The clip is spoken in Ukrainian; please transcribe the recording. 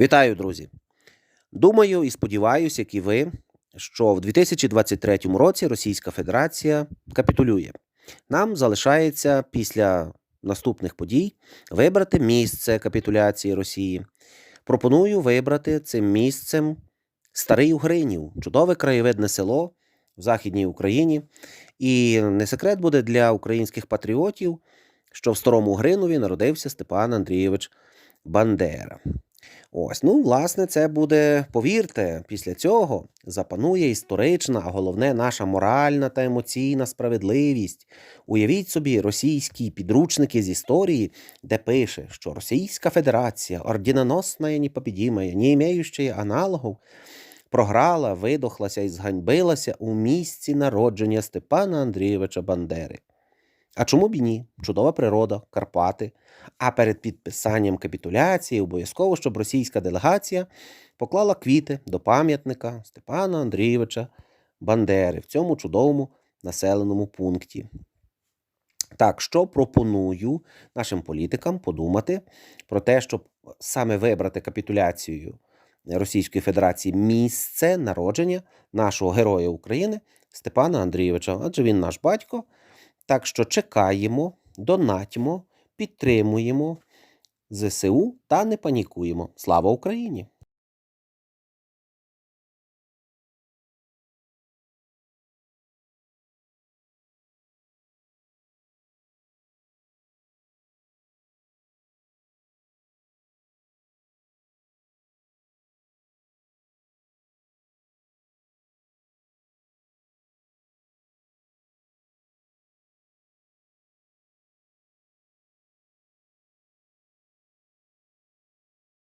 Вітаю, друзі! Думаю і сподіваюся, як і ви, що в 2023 році Російська Федерація капітулює. Нам залишається після наступних подій вибрати місце капітуляції Росії. Пропоную вибрати цим місцем Старий Угринів, чудове краєвидне село в Західній Україні. І не секрет буде для українських патріотів, що в Старому Угринові народився Степан Андрійович Бандера. Ось, ну, власне, це буде, повірте, після цього запанує історична, а головне, наша моральна та емоційна справедливість. Уявіть собі російські підручники з історії, де пише, що Російська Федерація, ордіноносна і непобідімая, не імеюча аналогів, програла, видохлася і зганьбилася у місці народження Степана Андрійовича Бандери. А чому б і ні? Чудова природа, Карпати. А перед підписанням капітуляції обов'язково, щоб російська делегація поклала квіти до пам'ятника Степана Андрійовича Бандери в цьому чудовому населеному пункті. Так, що пропоную нашим політикам подумати про те, щоб саме вибрати капітуляцією Російської Федерації місце народження нашого героя України Степана Андрійовича, адже він наш батько. Так що чекаємо, донатьмо, підтримуємо ЗСУ та не панікуємо. Слава Україні!